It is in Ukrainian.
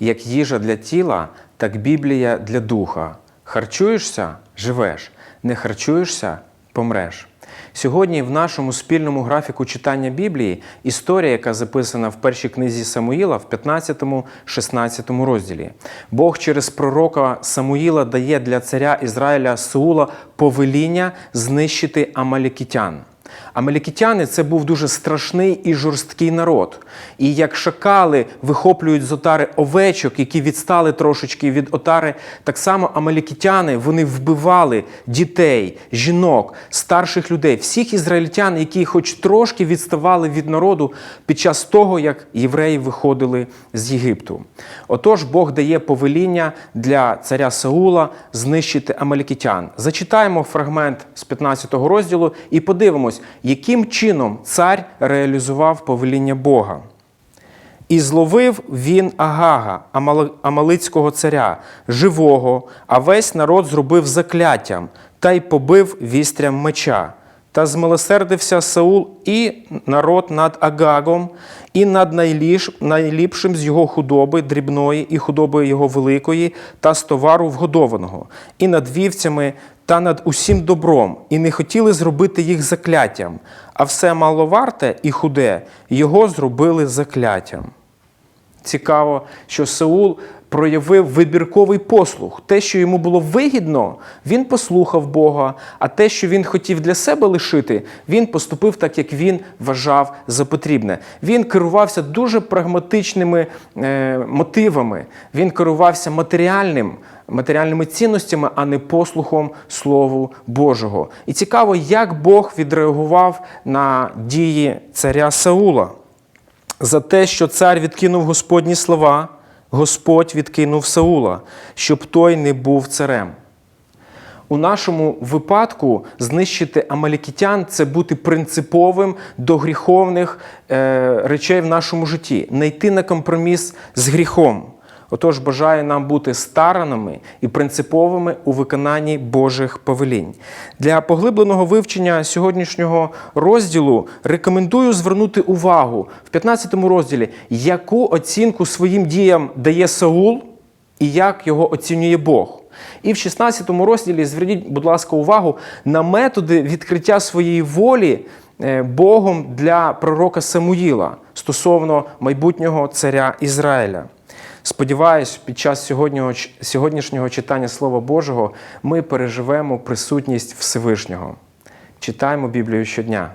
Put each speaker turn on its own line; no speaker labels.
як їжа для тіла, так Біблія для духа. Харчуєшся живеш, не харчуєшся помреш. Сьогодні в нашому спільному графіку читання Біблії історія, яка записана в першій книзі Самуїла в 15-16 розділі. Бог через пророка Самуїла дає для царя Ізраїля Саула повеління знищити амалікітян. Амалікітяни це був дуже страшний і жорсткий народ. І як шакали вихоплюють з отари овечок, які відстали трошечки від отари, так само амалікітяни вони вбивали дітей, жінок, старших людей, всіх ізраїльтян, які хоч трошки відставали від народу під час того, як євреї виходили з Єгипту. Отож, Бог дає повеління для царя Саула знищити амалікітян. Зачитаємо фрагмент з 15 розділу і подивимось, яким чином цар реалізував повеління Бога. І зловив він Агага, Амалицького царя, живого, а весь народ зробив закляттям та й побив вістрям меча. Та змилосердився Саул і народ над Агагом, і над найліш, найліпшим з його худоби дрібної, і худоби його великої, та з товару вгодованого, і над вівцями, та над усім добром, і не хотіли зробити їх закляттям, а все маловарте і худе його зробили закляттям. Цікаво, що Саул проявив вибірковий послух. Те, що йому було вигідно, він послухав Бога, а те, що він хотів для себе лишити, він поступив так, як він вважав за потрібне. Він керувався дуже прагматичними е, мотивами, він керувався матеріальним. Матеріальними цінностями, а не послухом Слову Божого. І цікаво, як Бог відреагував на дії царя Саула. За те, що цар відкинув Господні слова, Господь відкинув Саула, щоб той не був царем. У нашому випадку знищити амалікітян це бути принциповим до гріховних е, речей в нашому житті, не йти на компроміс з гріхом. Отож, бажаю нам бути стараними і принциповими у виконанні Божих повелінь. Для поглибленого вивчення сьогоднішнього розділу рекомендую звернути увагу в 15 розділі, яку оцінку своїм діям дає Саул і як його оцінює Бог. І в 16 розділі зверніть, будь ласка, увагу на методи відкриття своєї волі е, Богом для пророка Самуїла стосовно майбутнього царя Ізраїля. Сподіваюсь, під час сьогоднішнього, сьогоднішнього читання Слова Божого ми переживемо присутність Всевишнього. Читаємо Біблію щодня.